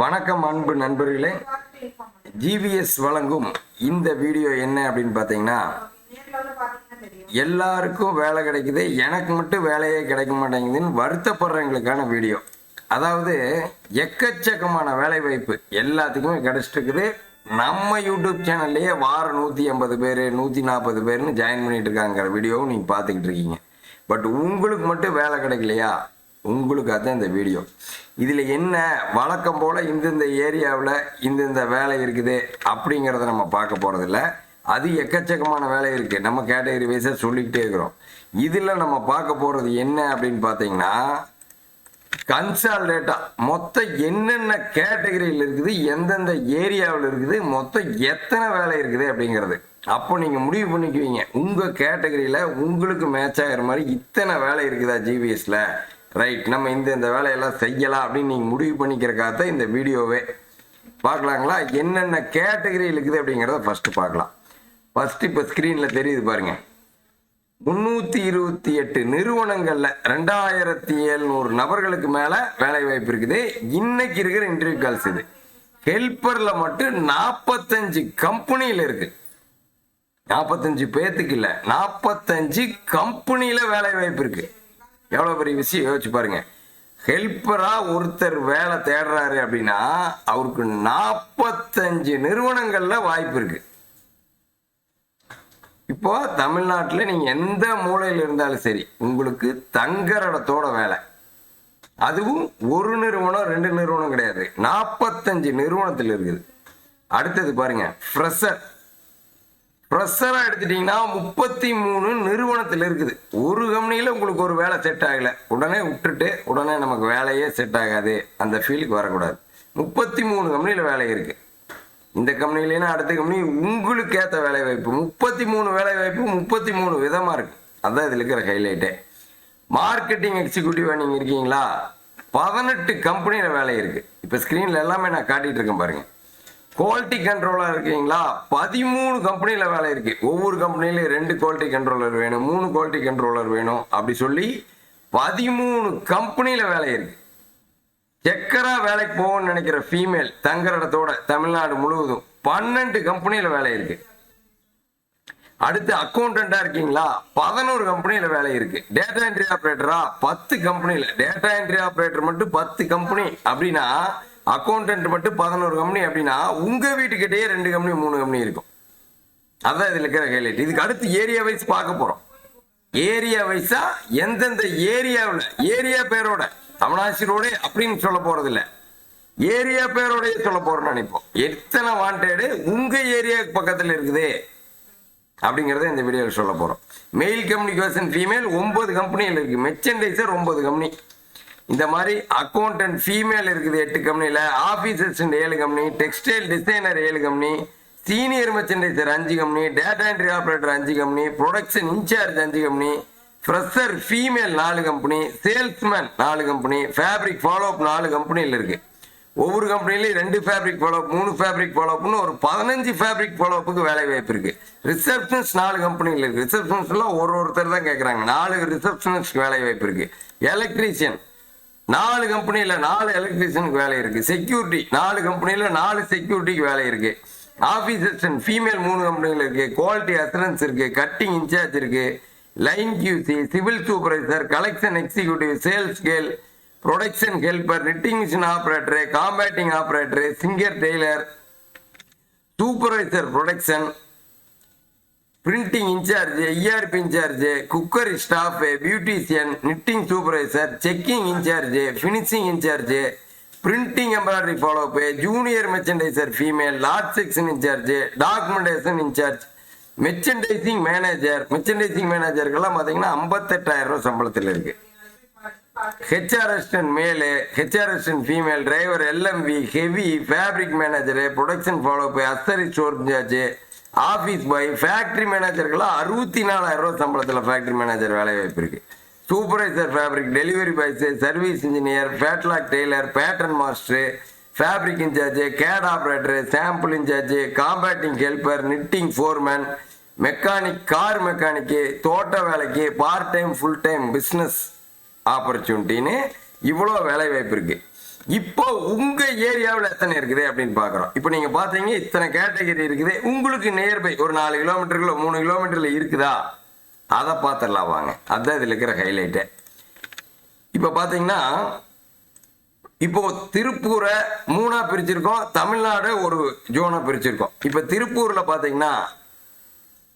வணக்கம் அன்பு நண்பர்களே. ஜிவிஎஸ் வழங்கும் இந்த வீடியோ என்ன அப்படின்னு பார்த்தீங்கன்னா எல்லாருக்கும் வேலை கிடைக்குது. எனக்கு மட்டும் வேலையே கிடைக்க மாட்டேங்குதுன்னு வருத்தப்படுறவங்களுக்கான வீடியோ. அதாவது எக்கச்சக்கமான வேலை வாய்ப்பு எல்லாத்துக்குமே கிடைச்சிட்டு இருக்குது. நம்ம யூடியூப் சேனல்லையே வாரம் நூற்றி ஐம்பது பேர் நூற்றி நாற்பது பேர்னு ஜாயின் பண்ணிட்டு இருக்காங்கிற வீடியோவும் நீங்கள் பார்த்துக்கிட்டு இருக்கீங்க. பட் உங்களுக்கு மட்டும் வேலை கிடைக்கலையா? உங்களுக்கு அதான் இந்த வீடியோ. இதில் என்ன வழக்கம் போல் இந்தந்த ஏரியாவில் இந்தந்த வேலை இருக்குது அப்படிங்கிறத நம்ம பார்க்க போகிறதில்ல அது எக்கச்சக்கமான வேலை இருக்குது நம்ம கேட்டகரி வைஸாக சொல்லிக்கிட்டே இருக்கிறோம். இதில் நம்ம பார்க்க போகிறது என்ன அப்படின்னு பார்த்தீங்கன்னா கன்சால்டேட்டா மொத்தம் என்னென்ன கேட்டகரியில் இருக்குது எந்தெந்த ஏரியாவில் இருக்குது மொத்தம் எத்தனை வேலை இருக்குது அப்படிங்கிறது. அப்போ நீங்கள் முடிவு பண்ணிக்குவீங்க. உங்கள் கேட்டகரியில் உங்களுக்கு மேட்ச் ஆகிற மாதிரி இத்தனை வேலை இருக்குதா ஜிபிஎஸில் ரைட் நம்ம இந்த இந்த வேலையெல்லாம் செய்யலாம் அப்படின்னு நீங்கள் முடிவு பண்ணிக்கிறக்காக தான் இந்த வீடியோவே. பார்க்கலாங்களா? என்னென்ன கேட்டகரியில் இருக்குது அப்படிங்கிறத ஃபஸ்ட்டு பார்க்கலாம். ஃபஸ்ட்டு இப்போ ஸ்க்ரீனில் தெரியுது பாருங்கள் முந்நூற்றி இருபத்தி எட்டு நிறுவனங்களில் ரெண்டாயிரத்தி எழுநூறு நபர்களுக்கு மேலே வேலை வாய்ப்பு இருக்குது. இன்னைக்கு இருக்கிற இன்டர்வியூ கால்ஸ் இது. ஹெல்ப்பரில் மட்டும் நாற்பத்தஞ்சு கம்பெனியில் இருக்கு. நாற்பத்தஞ்சு பேத்துக்கு இல்லை நாற்பத்தஞ்சு கம்பெனியில் வேலை வாய்ப்பு இருக்குது எவ்வளவு பெரிய விஷயம்? யோசிச்சு பாருங்க. ஹெல்ப்பரா ஒருத்தர் வேலை தேடுறாரு அப்படின்னா அவருக்கு நாற்பத்தஞ்சு நிறுவனங்கள்ல வாய்ப்பு இருக்கு. இப்போ தமிழ்நாட்டில் நீங்கள் எந்த மூலையில் இருந்தாலும் சரி உங்களுக்கு தங்குற இடத்தோட வேலை. அதுவும் ஒரு நிறுவனம் ரெண்டு நிறுவனம் கிடையாது. நாற்பத்தஞ்சு நிறுவனத்தில் இருக்குது. அடுத்தது பாருங்க ஃப்ரெஷர் ஃப்ரெஷராக எடுத்துட்டிங்கன்னா முப்பத்தி மூணு நிறுவனத்தில் இருக்குது. ஒரு கம்பெனியில் உங்களுக்கு ஒரு வேலை செட் ஆகலை. உடனே விட்டுட்டு உடனே நமக்கு வேலையே செட் ஆகாது. அந்த ஃபீல்டுக்கு வரக்கூடாது. முப்பத்தி மூணு கம்பெனியில் வேலை இருக்குது இந்த கம்பெனிலேனா அடுத்த கம்பெனி உங்களுக்கு ஏற்ற வேலை வாய்ப்பு. முப்பத்தி மூணு வேலை வாய்ப்பு முப்பத்தி மூணு விதமாக இருக்குது அதுதான் இதில் இருக்கிற ஹைலைட்டே மார்க்கெட்டிங் எக்ஸிக்யூட்டிவாக நீங்கள் இருக்கீங்களா? பதினெட்டு கம்பெனியில் வேலை இருக்குது இப்போ ஸ்க்ரீனில் எல்லாமே நான் காட்டிகிட்டு இருக்கேன் பாருங்கள் குவாலிட்டி கண்ட்ரோலாக இருக்கீங்களா? பதிமூணு கம்பெனியில் வேலை இருக்குது ஒவ்வொரு கம்பெனிலையும் ரெண்டு குவாலிட்டி கண்ட்ரோலர் வேணும் மூணு குவாலிட்டி கண்ட்ரோலர் வேணும் அப்படி சொல்லி பதிமூணு கம்பெனியில் வேலை இருக்குது செக்கராக வேலைக்கு போகணும்னு நினைக்கிற ஃபீமேல் தங்குற இடத்தோட தமிழ்நாடு முழுவதும் பன்னெண்டு கம்பெனியில் வேலை இருக்குது அடுத்து அக்கௌண்டண்டா இருக்கீங்களா? பதினோரு கம்பெனியில வேலை இருக்கு. டேட்டா என்ட்ரி ஆப்ரேட்டரா பத்து கம்பெனியில டேட்டா என்ட்ரி ஆப்ரேட்டர் மட்டும் பத்து கம்பெனி அப்படின்னா அக்கௌண்டன்ட் மட்டும் பதினோரு கம்பெனி அப்படின்னா உங்க வீட்டுக்கிட்டேயே ரெண்டு கம்பெனி மூணு கம்பெனி இருக்கும். அதான் இதுல இருக்கிற ஹைலைட் இதுக்கு அடுத்து ஏரியா வைஸ் பார்க்க போறோம். ஏரியா வைஸா எந்தெந்த ஏரியாவில் ஏரியா பேரோட தமிழாசி ரோடு அப்படின்னு சொல்ல போறது இல்ல ஏரியா பேரோடய சொல்ல போறோம்னு நினைப்போம். எத்தனை வாண்டடு உங்க ஏரியா பக்கத்தில் இருக்குது அப்படிங்கறத இந்த வீடியோவில் சொல்ல போறோம். மெயில் கம்யூனிகேஷன் ஃபீமேல் ஒன்பது கம்பெனியில் இருக்கு. மெர்ச்சன்டைசர் ஒன்பது கம்பெனி இந்த மாதிரி அக்கௌண்டன்ட் ஃபீமேல் இருக்குது எட்டு கம்பெனியில் ஆஃபீஸ் அசிஸ்டன்ட் ஏழு கம்பெனி டெக்ஸ்டைல் டிசைனர் ஏழு கம்பெனி சீனியர் மெர்ச்சன்டைசர் அஞ்சு கம்பெனி டேட்டா என்ட்ரி ஆப்ரேட்டர் அஞ்சு கம்பெனி ப்ரொடக்ஷன் இன்சார்ஜ் அஞ்சு கம்பெனி ஃப்ரெஷர் ஃபீமேல் நாலு கம்பெனி சேல்ஸ்மேன் நாலு கம்பெனி ஃபேப்ரிக் ஃபாலோஅப் நாலு கம்பெனியில் இருக்குது ஒவ்வொரு கம்பெனிலையும் ரெண்டு ஃபேப்ரிக் ஃபாலோஅப் மூணு ஃபேப்ரிக் ஃபாலோப்னு ஒரு பதினஞ்சு ஃபேப்ரிக் ஃபாலோப்புக்கு வேலை வாய்ப்பு இருக்குது ரிசப்ஷனிஸ்ட் நாலு கம்பெனியில் இருக்குது ரிசப்ஷனிஸ்ட்லாம் ஒரு ஒருத்தர் தான் கேட்குறாங்க நாலு ரிசப்ஷனிஸ்ட் வேலை வாய்ப்பு இருக்குது எலக்ட்ரீஷியன் நாலு கம்பெனியில் நாலு எலக்ட்ரீஷியனுக்கு வேலை இருக்கு. செக்யூரிட்டி நாலு கம்பெனியில் நாலு செக்யூரிட்டிக்கு வேலை இருக்கு. ஆஃபீஸ் அசிஸ்டன்ட் ஃபீமேல் மூணு கம்பெனிகள் இருக்கு. குவாலிட்டி அசரன்ஸ் இருக்கு. கட்டிங் இன்சார்ஜ் இருக்கு. Line QC civil supervisor collection executive sales girl production helper knitting machine operator compacting operator singer tailor supervisor production printing in charge ERP in charge cooker staff beautician knitting supervisor checking in charge finishing in charge printing embroidery follow up junior merchandiser female lot section in charge documentation in charge merchandising manager merchandising மேனேஜருக்கெல்லாம் பார்த்தீங்கன்னா ஐம்பத்தெட்டாயிரம் ரூபா சம்பளத்தில் இருக்கு. HR assistant male HR assistant female driver LMV heavy fabric manager production follow up அஸ்தரி store in charge office boy factory மேனேஜருக்கெல்லாம் அறுபத்தி நாலாயிரம் ரூபாய் சம்பளத்தில் factory manager வேலை வாய்ப்பு இருக்கு. Supervisor fabric delivery boys service engineer flatlock tailor pattern master fabric in charge gate operator sample in charge compacting helper knitting foreman mechanic car mechanic தோட்ட வேலைக்கு part time full time business ஆப்பர்ச்சுனிட்டின்னு இவ்வளோ வேலை வாய்ப்பு இருக்குது இப்போ உங்க ஏரியாவில் எத்தனை இருக்குது அப்படின்னு பார்க்குறோம். இப்போ நீங்க பாத்தீங்க இத்தனை கேட்டகரி இருக்குது. உங்களுக்கு நியர்பை ஒரு நாலு கிலோமீட்டருக்குள்ள மூணு கிலோமீட்டர்ல இருக்குதா? அதை பார்த்துடலாம் வாங்க. அதுதான் இதில் இருக்கிற ஹைலைட்டு இப்போ பார்த்தீங்கன்னா இப்போ திருப்பூரை மூணா பிரிச்சிருக்கோம் தமிழ்நாடு ஒரு ஜோனா பிரிச்சிருக்கோம். இப்போ திருப்பூர்ல பார்த்தீங்கன்னா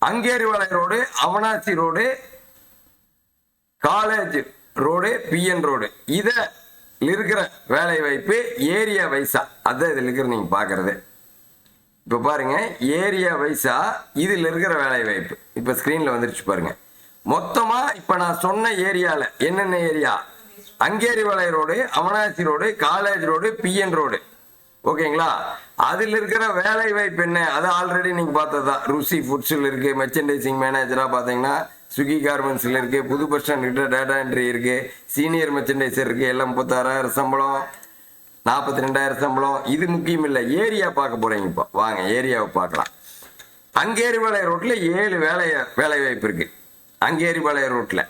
அங்கேரிவளை road Avinashi road college road PN road. இதை இருக்கிற வேலை வாய்ப்பு ஏரியா வைஸா. அதான் இதில் இருக்கிற நீங்கள் பார்க்குறது. இப்போ பாருங்கள் ஏரியா வைஸா இதில் இருக்கிற வேலை வாய்ப்பு. இப்போ ஸ்க்ரீனில் வந்துருச்சு பாருங்கள் மொத்தமாக இப்போ நான் சொன்ன ஏரியாவில் என்னென்ன ஏரியா? அங்கேரி வலை road Avinashi road college road PN road. ஓகேங்களா? அதில் இருக்கிற வேலை வாய்ப்பு என்ன? அது ஆல்ரெடி நீங்கள் பார்த்தது தான் ருசி ஃபுட்ஸில் இருக்குது மெர்ச்சன்டைசிங் மேனேஜராக பார்த்தீங்கன்னா ஸ்விக்கி கார்மெண்ட்ஸில் இருக்குது புது பஸ் ஸ்டாண்ட் கிட்ட டேட்டா என்ட்ரி இருக்குது சீனியர் மெர்ச்சன்டைசர் இருக்குது எல்லாம் முப்பத்தாறாயிரம் சம்பளம் நாற்பத்தி ரெண்டாயிரம் சம்பளம். இது முக்கியம் இல்லை ஏரியா பார்க்க போகிறீங்க இப்போ. வாங்க ஏரியாவை பார்க்கலாம். அங்கேரிபாளைய ரோட்டில் ஏழு வேலை வேலை வாய்ப்பு இருக்குது அங்கேரிபாளைய ரோட்டில்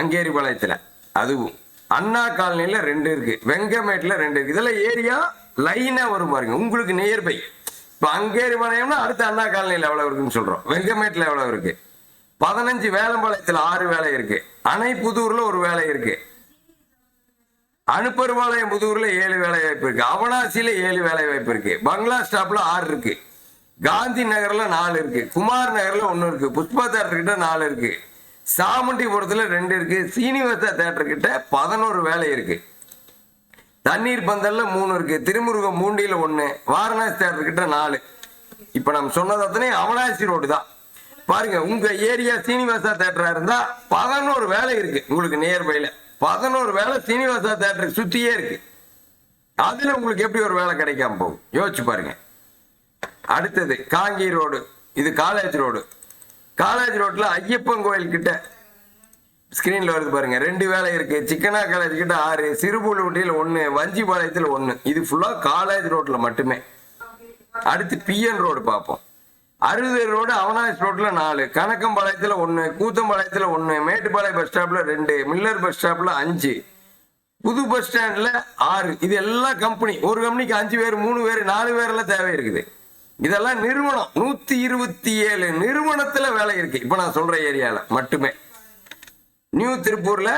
அங்கேரிபாளையத்தில். அதுவும் அண்ணா காலனியில் ரெண்டு இருக்குது வெங்கமேட்டில் ரெண்டு இருக்குது இதெல்லாம் ஏரியா லைனாக வரும் பாருங்க உங்களுக்கு நியர்பை இப்போ அங்கேரிபாளையம்னா அடுத்த அண்ணா காலனியில் எவ்வளோ இருக்குன்னு சொல்கிறோம் வெங்கமேட்டில் எவ்வளோ இருக்குது பதினஞ்சு வேலம்பாளையத்தில் ஆறு வேலை இருக்கு. அணைப்புதூர்ல ஒரு வேலை இருக்கு. அனுப்பருவாளையம் புதூர்ல ஏழு வேலை வாய்ப்பு இருக்கு. அவனாசியில ஏழு வேலை வாய்ப்பு இருக்கு. பங்களா ஸ்டாப்ல ஆறு இருக்கு. காந்தி நகர்ல நாலு இருக்கு. குமார் நகர்ல ஒன்னு இருக்கு. புஷ்பா தேட்டர் கிட்ட நாலு இருக்கு. சாமுண்டிபுரத்துல ரெண்டு இருக்கு. சீனிவாசா தேட்டர் கிட்ட பதினோரு வேலை இருக்கு. தண்ணீர் பந்தல்ல மூணு இருக்கு. திருமுருகம் மூண்டியில ஒன்று வாரணாசி தேட்டர் கிட்ட நாலு. இப்ப நம்ம சொன்னது அத்தனை அவனாசி ரோடு தான். பாருங்க உங்க ஏரியா சீனிவாசா தேட்டரா இருந்தா பதினோரு வேலை இருக்கு. உங்களுக்கு நியர்பைல பதினோரு வேலை சீனிவாசா தேட்டருக்கு சுத்தியே இருக்கு. அதுல உங்களுக்கு எப்படி ஒரு வேலை கிடைக்காம போகும்? யோசிச்சு பாருங்க. அடுத்தது காங்கி ரோடு. இது காலேஜ் ரோடு காலேஜ் ரோட்ல ஐயப்பன் கோயில் கிட்ட ஸ்கிரீன்ல வருது பாருங்க. ரெண்டு வேலை இருக்கு. சிக்கனா காலேஜ் கிட்ட ஆறு சிறுபுலுவட்டியில் ஒன்று வஞ்சிபாளையத்தில் ஒன்று இது ஃபுல்லாக காலேஜ் ரோட்ல மட்டுமே. அடுத்து பிஎன் ரோடு பார்ப்போம். அறுபது ரோடு அவனாஸ் ரோட்ல நாலு கணக்கம்பாளையத்துல ஒன்று கூத்தம்பாளையத்துல ஒன்று மேட்டுப்பாளையம் பஸ் ஸ்டாப்ல ரெண்டு மில்லர் பஸ் ஸ்டாப்ல அஞ்சு புது பஸ் ஸ்டாண்ட்ல ஆறு. இது எல்லாம் கம்பெனி ஒரு கம்பெனிக்கு அஞ்சு பேர் மூணு பேர் நாலு பேர்லாம் தேவை இருக்குது. இதெல்லாம் நிறுவனம். நூத்தி இருபத்தி ஏழு நிறுவனத்துல வேலை இருக்கு. இப்ப நான் சொல்ற ஏரியால மட்டுமே. நியூ திருப்பூர்ல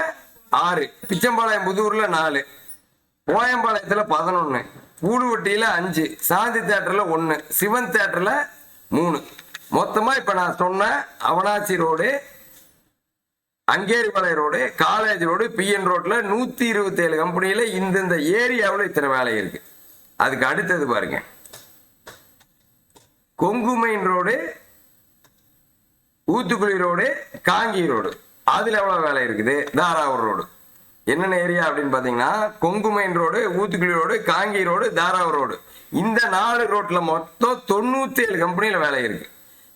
ஆறு பிச்சம்பாளையம் புதூர்ல நாலு கோயம்பாளையத்தில் பதினொன்னு பூடுவட்டியில அஞ்சு சாந்தி தேட்டர்ல ஒன்னு சிவன் தேட்டர்ல மூணு. மொத்தமா இப்ப நான் சொன்ன Avinashi road Angeripalayam road college road PN ரோட்ல நூத்தி இருபத்தி ஏழு கம்பெனியில இந்தந்த ஏரியாவில் இத்தனை வேலை இருக்கு. அதுக்கு அடுத்தது பாருங்க. Kongu main road Oothukuli road Kangayam road. அதுல எவ்வளவு வேலை இருக்குது? தாராவூர் ரோடு. என்னென்ன ஏரியா அப்படின்னு பார்த்தீங்கன்னா Kongu main road Oothukuli road Kangayam road Tharavur road. இந்த நாலு ரோட்டில் மொத்தம் தொண்ணூற்றி ஏழு கம்பெனியில் வேலை இருக்குது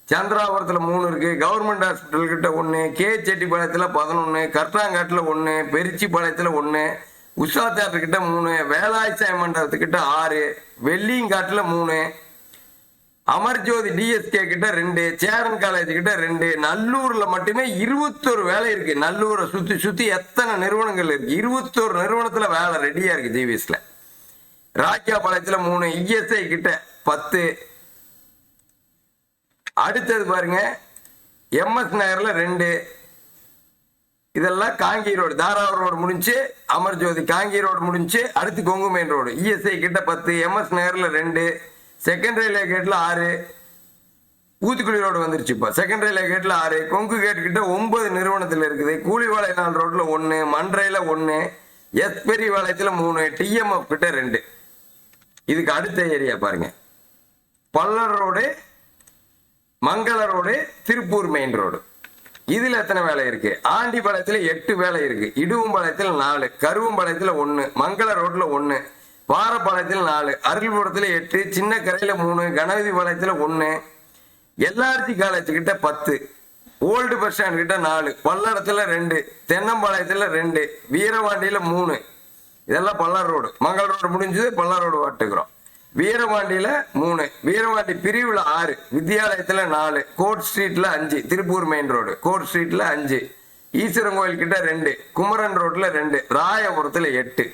சந்திராபுரத்தில் மூணு இருக்கு கவர்மெண்ட் ஹாஸ்பிட்டல் கிட்ட ஒன்று கே செட்டிப்பாளையத்தில் பதினொன்று கர்த்தாங்காட்டில் ஒன்று பெருச்சிப்பாளையத்தில் ஒன்று உஷா தேட்டர் கிட்ட மூணு வேலாய்சாய மண்டபத்துக்கிட்ட ஆறு வெள்ளியங்காட்டில் மூணு அமர்ஜோதி டிஎஸ்கே கிட்ட ரெண்டு சேரன் காலேஜ் கிட்ட ரெண்டு நல்லூர்ல மட்டுமே இருபத்தொரு வேலை இருக்கு. நல்லூரை சுத்தி சுத்தி எத்தனை நிறுவனங்கள் இருக்கு? இருபத்தொரு நிறுவனத்துல வேலை ரெடியா இருக்கு ஜிவிஎஸ்ல ராக்கியாபாளையத்துல மூணு இஎஸ்ஐ கிட்ட பத்து. அடுத்தது பாருங்க எம்எஸ் நகர்ல ரெண்டு. இதெல்லாம் காங்கி ரோடு தாராவூர் ரோடு முடிஞ்சு அமர்ஜோதி காங்கி ரோடு முடிஞ்சு அடுத்து கொங்குமேன் ரோடு இஎஸ்ஐ கிட்ட பத்து எம்எஸ் நகர்ல ரெண்டு. செகண்ட் ரயில்வே கேட்டில் ஆறு. ஊத்துக்குழி ரோடு வந்துருச்சு இப்போ. செகண்ட் ரயில்வே கேட்டில் ஆறு. கொங்கு கேட் கிட்ட ஒன்பது நிறுவனத்தில் இருக்குது. கூலிவாளை நாள் ரோட்டில் ஒன்று மன்றையில் ஒன்று எஸ் பெரியவாளையத்தில் மூணு டிஎம்எஃப் கிட்ட ரெண்டு. இதுக்கு அடுத்த ஏரியா பாருங்க. பல்லர் ரோடு மங்கள ரோடு திருப்பூர் மெயின் ரோடு இதில் எத்தனை வேலை இருக்கு? ஆண்டிபாளையத்தில் எட்டு வேலை இருக்கு. இடுவம்பாளையத்தில் நாலு கருவம்பாளையத்தில் ஒன்று மங்கள ரோட்டில் ஒன்று வாரப்பாளையத்துல நாலு அருள்புரத்தில் எட்டு சின்ன கரையில் மூணு கணபதி பாளையத்தில் ஒன்று எல்ஆர்டி காலேஜ் கிட்ட பத்து ஓல்டு பஸ் ஸ்டாண்ட் கிட்ட நாலு பல்லடத்தில் ரெண்டு தென்னம்பாளையத்தில் ரெண்டு வீரவாண்டியில் மூணு. இதெல்லாம் பல்லார் ரோடு. மங்கள ரோடு முடிஞ்சது பல்லார் ரோடு வாட்டுக்கிறோம். வீரவாண்டியில் மூணு வீரவாண்டி பிரிவில் ஆறு வித்யாலயத்தில் நாலு கோட் ஸ்ட்ரீட்டில் அஞ்சு திருப்பூர் மெயின் ரோடு கோட் ஸ்ட்ரீட்டில் அஞ்சு ஈஸ்வரன் கோயில் கிட்ட ரெண்டு குமரன் ரோட்டில் ரெண்டு ராயபுரத்தில் எட்டு.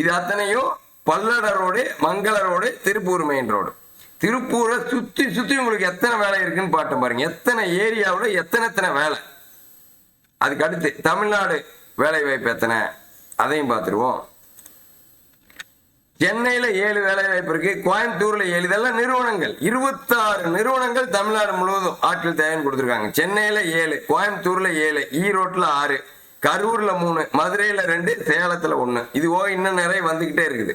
இது அத்தனையும் Palladam road Mangalam road Tiruppur main road திருப்பூரை சுற்றி சுற்றி உங்களுக்கு எத்தனை வேலை இருக்குன்னு பாட்டு பாருங்க. எத்தனை ஏரியாவில் எத்தனை எத்தனை வேலை. அதுக்கு அடுத்து தமிழ்நாடு வேலை வாய்ப்பு எத்தனை? அதையும் பார்த்துருவோம். சென்னையில ஏழு வேலை வாய்ப்பு இருக்கு. கோயம்புத்தூர்ல ஏழு. இதெல்லாம் நிறுவனங்கள். இருபத்தாறு நிறுவனங்கள் தமிழ்நாடு முழுவதும் ஆட்கள் தேவைன்னு கொடுத்துருக்காங்க. சென்னையில ஏழு கோயம்புத்தூர்ல ஏழு ஈரோட்ல ஆறு கரூர்ல மூணு மதுரையில ரெண்டு சேலத்துல ஒன்று இது போக இன்னும் நிறைய வந்துக்கிட்டே இருக்குது.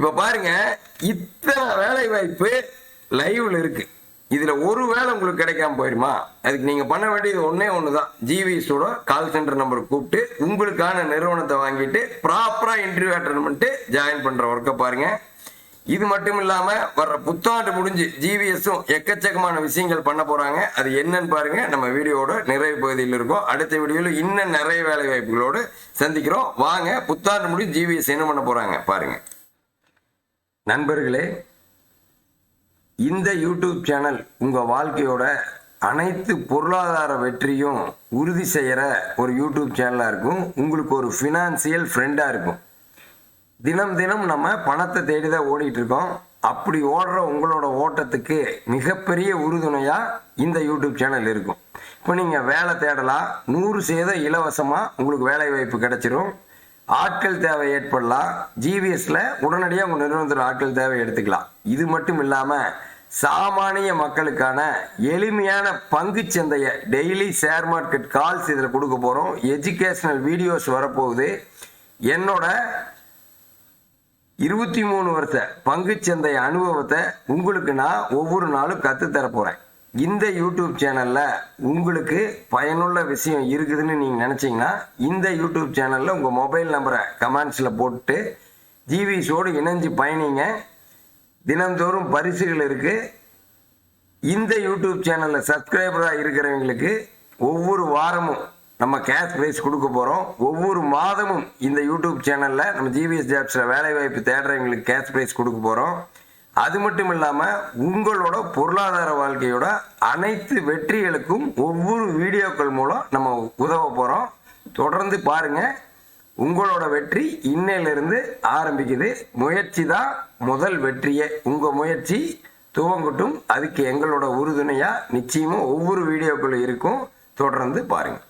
இப்போ பாருங்க இத்தனை வேலை வாய்ப்பு லைவில் இருக்கு. இதில் ஒரு வேலை உங்களுக்கு கிடைக்காம போயிடுமா அதுக்கு நீங்கள் பண்ண வேண்டியது ஒன்றே ஒன்று தான் ஜிவிஎஸோட கால் சென்டர் நம்பர் கூப்பிட்டு உங்களுக்கான நிறுவனத்தை வாங்கிட்டு ப்ராப்பராக இன்டர்வியூ அட்டன் பண்ணிட்டு ஜாயின் பண்ணுற ஒர்க்கை பாருங்க. இது மட்டும் இல்லாமல் வர்ற புத்தாண்டு முடிஞ்சு ஜிவிஎஸும் எக்கச்சக்கமான விஷயங்கள் பண்ண போகிறாங்க அது என்னன்னு பாருங்கள் நம்ம வீடியோட நிறைவு பகுதியில் இருக்கும். அடுத்த வீடியோவில் இன்னும் நிறைய வேலை வாய்ப்புகளோடு சந்திக்கிறோம். வாங்க புத்தாண்டு முடிஞ்சு ஜிவிஎஸ் என்ன பண்ண போகிறாங்க பாருங்கள் நண்பர்களே இந்த யூடியூப் சேனல் உங்கள் வாழ்க்கையோட அனைத்து பொருளாதார வெற்றியும் உறுதி செய்கிற ஒரு யூடியூப் சேனலாக இருக்கும். உங்களுக்கு ஒரு ஃபினான்சியல் ஃப்ரெண்டாக இருக்கும். தினம் தினம் நம்ம பணத்தை தேடி தான் ஓடிட்டுருக்கோம் அப்படி ஓடுற உங்களோட ஓட்டத்துக்கு மிகப்பெரிய உறுதுணையாக இந்த யூடியூப் சேனல் இருக்கும். இப்போ நீங்கள் வேலை தேடலாம். நூறு சேதம் இலவசமாக உங்களுக்கு வேலை வாய்ப்பு கிடைச்சிரும். ஆட்கள் தேவை ஏற்படலாம். ஜிவிஎஸ்ல உடனடியாக உங்கள் நிறுவனத்தில் ஆட்கள் தேவை எடுத்துக்கலாம். இது மட்டும் இல்லாமல் சாமானிய மக்களுக்கான எளிமையான பங்கு சந்தையை டெய்லி ஷேர் மார்க்கெட் கால்ஸ் இதில் கொடுக்க போகிறோம் எஜுகேஷனல் வீடியோஸ் வரப்போகுது. என்னோட இருபத்தி மூணு வருஷ பங்குச்சந்தை அனுபவத்தை உங்களுக்கு நான் ஒவ்வொரு நாளும் கற்றுத்தர போகிறேன் இந்த யூடியூப் சேனலில் உங்களுக்கு பயனுள்ள விஷயம் இருக்குதுன்னு நீங்கள் நினச்சிங்கன்னா இந்த யூடியூப் சேனலில் உங்கள் மொபைல் நம்பரை கமெண்ட்ஸில் போட்டு ஜிவிஸோடு இணைஞ்சு பயணிங்க. தினந்தோறும் பரிசுகள் இருக்குது இந்த யூடியூப் சேனலில் சப்ஸ்கிரைபராக இருக்கிறவங்களுக்கு ஒவ்வொரு வாரமும் நம்ம கேஷ் ப்ரைஸ் கொடுக்க போகிறோம் ஒவ்வொரு மாதமும் இந்த யூடியூப் சேனலில் நம்ம ஜிவிஎஸ் ஜாப்ஸில் வேலைவாய்ப்பு தேடுறவங்களுக்கு கேஷ் ப்ரைஸ் கொடுக்க போகிறோம் அது மட்டும் இல்லாமல் உங்களோட பொருளாதார வாழ்க்கையோட அனைத்து வெற்றிகளுக்கும் ஒவ்வொரு வீடியோக்கள் மூலம் நம்ம உதவ போகிறோம் தொடர்ந்து பாருங்கள் உங்களோட வெற்றி இன்னையிலிருந்து ஆரம்பிக்குது. முயற்சி தான் முதல் வெற்றியே. உங்கள் முயற்சி துவங்கட்டும். அதுக்கு எங்களோட உறுதுணையாக நிச்சயமும் ஒவ்வொரு வீடியோக்களும் இருக்கும். தொடர்ந்து பாருங்கள்